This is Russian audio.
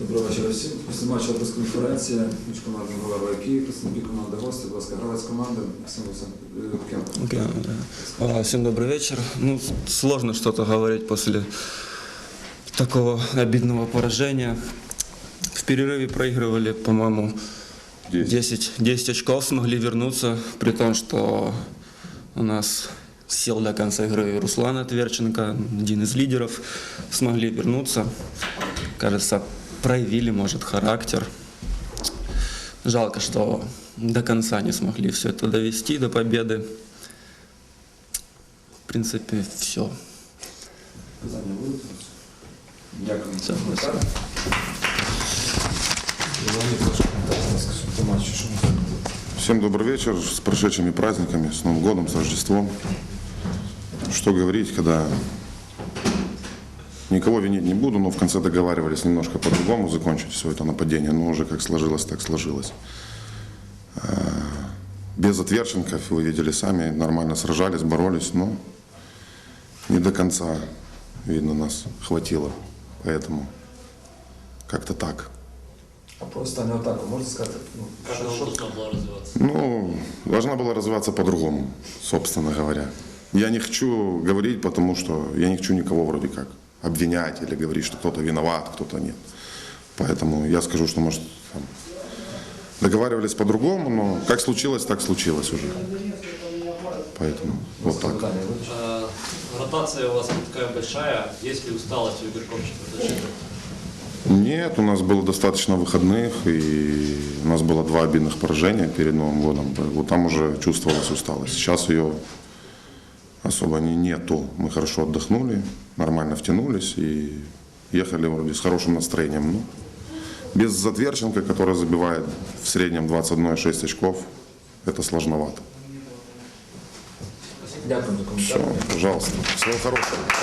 Доброго вечора всім. Після матчу прес-конференція між командами Голева і Київ, представники команди гості, будь ласка, гравець команди Максим Олександр Окей, да. А, Всем добрый вечер. Ну, сложно что-то говорить после такого обидного поражения. В перерыве проигрывали, по-моему, 10, 10 очков, смогли вернуться, при том, что у нас сел до конца игры Руслан Отверченко, один из лидеров, смогли вернуться. Кажется, проявили, может, характер. Жалко, что до конца не смогли все это довести до победы. В принципе, все. Будуть? Дякую. Це? Всем добрый вечер, с прошедшими праздниками, с Новым годом, с Рождеством. Что говорить, когда никого винить не буду, но в конце договаривались немножко по-другому закончить все это нападение, но уже как сложилось, так сложилось. А, Без отверченков, вы видели сами, нормально сражались, боролись, но не до конца, видно, нас хватило. Поэтому как-то так. А про останню атаку можете сказати? Ну, Как она должна была развиваться? Ну, должна была развиваться по-другому, собственно говоря. Я не хочу говорить, потому что я не хочу никого вроде как обвинять или говорить, что кто-то виноват, кто-то нет. Поэтому я скажу, что, может, там, договаривались по-другому, но как случилось, так случилось уже. Поэтому вот так. Э, Ротация у вас такая большая. Есть ли усталость у игроков? Нет, у нас было достаточно выходных, и у нас было два обидных поражения перед Новым годом. Вот там уже чувствовалась усталость. Сейчас ее особо не, нету. Мы хорошо отдохнули, нормально втянулись и ехали вроде с хорошим настроением. Ну, без Затверченко, который забивает в среднем 21,6 очков, это сложновато. Все, пожалуйста. Всего хорошего.